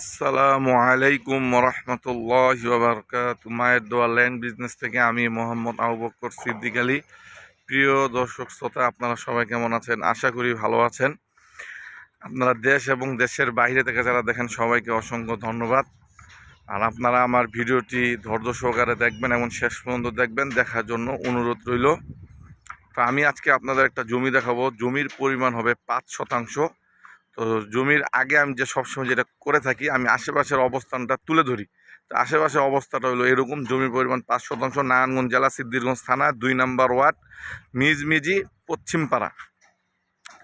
আসসালামু আলাইকুম রহমতুল্লাহ বারকাত মায়ের দোয়া ল্যান্ড বিজনেস থেকে আমি মোহাম্মদ আবু বক্কর সিদ্দিক আলী। প্রিয় দর্শক শ্রোতা, আপনারা সবাই কেমন আছেন? আশা করি ভালো আছেন। আপনারা দেশ এবং দেশের বাইরে থেকে যারা দেখেন, সবাইকে অসংখ্য ধন্যবাদ। আর আপনারা আমার ভিডিওটি ধৈর্য সহকারে দেখবেন এবং শেষ পর্যন্ত দেখবেন, দেখার জন্য অনুরোধ রইল। তো আমি আজকে আপনাদের একটা জমি দেখাবো। জমির পরিমাণ হবে পাঁচ শতাংশ। তো জমির আগে আমি যে সবসময় যেটা করে থাকি, আমি আশেপাশের অবস্থানটা তুলে ধরি। তো আশেপাশের অবস্থাটা হলো এরকম, জমির পরিমাণ পাঁচ শতাংশ নারায়ণগঞ্জ জেলা সিদ্দিরগঞ্জ থানা, দুই নাম্বার ওয়ার্ড, মিজমিজি, পশ্চিমপাড়া।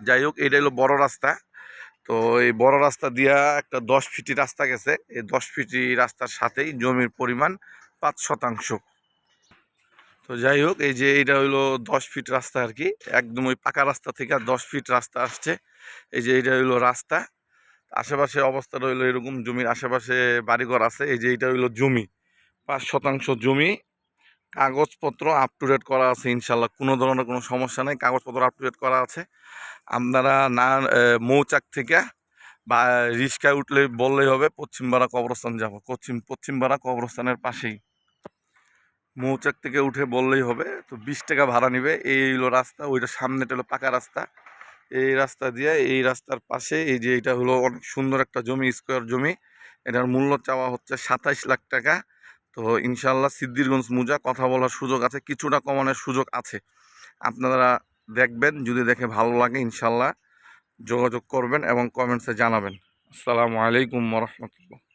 যাই হোক, এটা হলো বড় রাস্তা। তো এই বড় রাস্তা দিয়া একটা দশ ফিটি রাস্তা গেছে। এই দশ ফিটি রাস্তার সাথেই জমির পরিমাণ পাঁচ শতাংশ। তো যাই হোক, এই যে এটা হইল দশ ফিট রাস্তা আর কি একদম ওই পাকা রাস্তা থেকে আর দশ ফিট রাস্তা আসছে। এই যে এটা হইল রাস্তা। আশেপাশে অবস্থা রইল এরকম, জমির আশেপাশে বাড়িঘর আছে। এই যে এটা হইল জমি, পাঁচ শতাংশ জমি। কাগজপত্র আপ টু ডেট করা আছে ইনশাল্লাহ কোনো ধরনের কোনো সমস্যা নেই। কাগজপত্র আপ টু ডেট করা আছে। আপনারা না মৌচাক থেকে বা, রিক্সায় উঠলে বললেই হবে, পশ্চিমবাড়া কবরস্থান যাব। পশ্চিম, পশ্চিমবাড়া কবরস্থানের পাশেই। মৌচাক থেকে উঠে বললেই হবে, তো বিশ টাকা ভাড়া নিবে। এই হলো রাস্তা, ওইটা সামনেটা হলো পাকা রাস্তা। এই রাস্তা দিয়ে এই রাস্তার পাশে এই যে এটা হলো অনেক সুন্দর একটা জমি, স্কোয়ার জমি। এটার মূল্য চাওয়া হচ্ছে সাতাইশ লাখ টাকা। তো ইনশাল্লাহ সিদ্দিরগঞ্জ মুজা, কথা বলার সুযোগ আছে, কিছুটা কমানোর সুযোগ আছে। আপনারা দেখবেন, যদি দেখে ভালো লাগে ইনশাল্লাহ যোগাযোগ করবেন এবং কমেন্টসে জানাবেন। আসসালামু আলাইকুম রহমতুল্লাহ।